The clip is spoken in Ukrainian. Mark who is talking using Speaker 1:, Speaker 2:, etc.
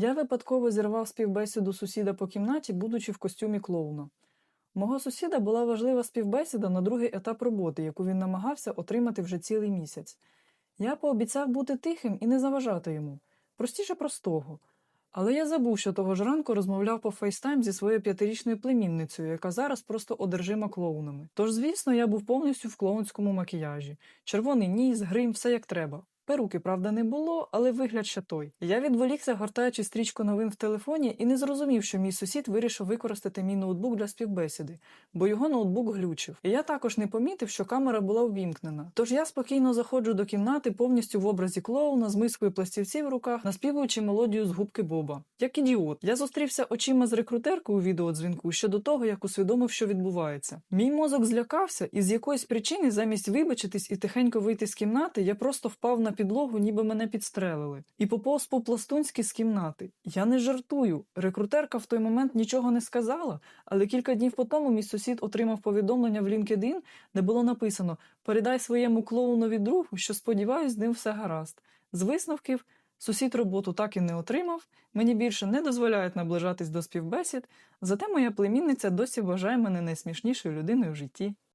Speaker 1: Я випадково зірвав співбесіду сусіда по кімнаті, будучи в костюмі клоуна. Мого сусіда була важлива співбесіда на другий етап роботи, яку він намагався отримати вже цілий місяць. Я пообіцяв бути тихим і не заважати йому, простіше простого. Але я забув, що того ж ранку розмовляв по фейстайм зі своєю п'ятирічною племінницею, яка зараз просто одержима клоунами. Тож, звісно, я був повністю в клоунському макіяжі. Червоний ніс, грим, все як треба. Перуки, правда, не було, але вигляд ще той. Я відволікся, гортаючи стрічку новин в телефоні, і не зрозумів, що мій сусід вирішив використати мій ноутбук для співбесіди, бо його ноутбук глючив. І я також не помітив, що камера була увімкнена. Тож я спокійно заходжу до кімнати повністю в образі клоуна з мискою пластівців в руках, наспівуючи мелодію з губки Боба. Як ідіот, я зустрівся очима з рекрутеркою у відеодзвінку ще до того, як усвідомив, що відбувається. Мій мозок злякався, і з якоїсь причини, замість вибачитись і тихенько вийти з кімнати, я просто впав на підлогу, ніби мене підстрелили, і поповз по-пластунськи з кімнати. Я не жартую. Рекрутерка в той момент нічого не сказала, але кілька днів по тому мій сусід отримав повідомлення в LinkedIn, де було написано: передай своєму клоунові другу, що сподіваюсь, з ним все гаразд. З висновків. Сусід роботу так і не отримав, мені більше не дозволяють наближатись до співбесід, зате моя племінниця досі вважає мене найсмішнішою людиною в житті.